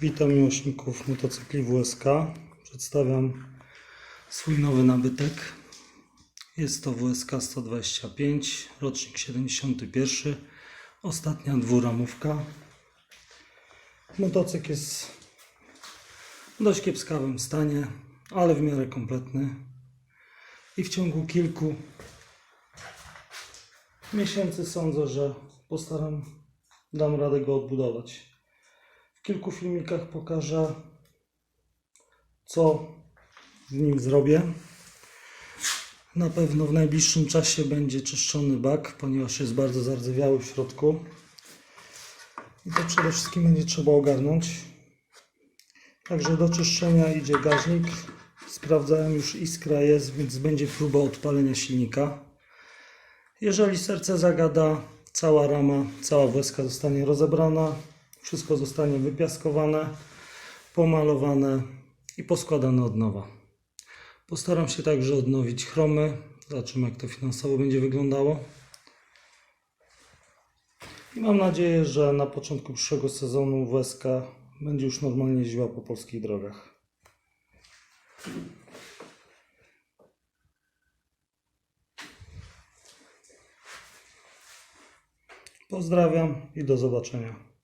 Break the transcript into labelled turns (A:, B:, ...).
A: Witam miłośników motocykli WSK. Przedstawiam swój nowy nabytek. Jest to WSK 125, rocznik 71, ostatnia dwuramówka. Motocykl jest w dość kiepskawym stanie, ale w miarę kompletny. I w ciągu kilku miesięcy sądzę, że postaram, dam radę go odbudować. Kilku filmikach pokażę, co w nim zrobię. Na pewno w najbliższym czasie będzie czyszczony bak, ponieważ jest bardzo zardzewiały w środku. I to przede wszystkim będzie trzeba ogarnąć. Także do czyszczenia idzie gaźnik. Sprawdzałem już iskra jest, więc będzie próba odpalenia silnika. Jeżeli serce zagada, cała rama, cała włeska zostanie rozebrana, wszystko zostanie wypiaskowane, pomalowane i poskładane od nowa. Postaram się także odnowić chromy, zobaczymy jak to finansowo będzie wyglądało. I mam nadzieję, że na początku przyszłego sezonu włeska będzie już normalnie jeździła po polskich drogach. Pozdrawiam i do zobaczenia.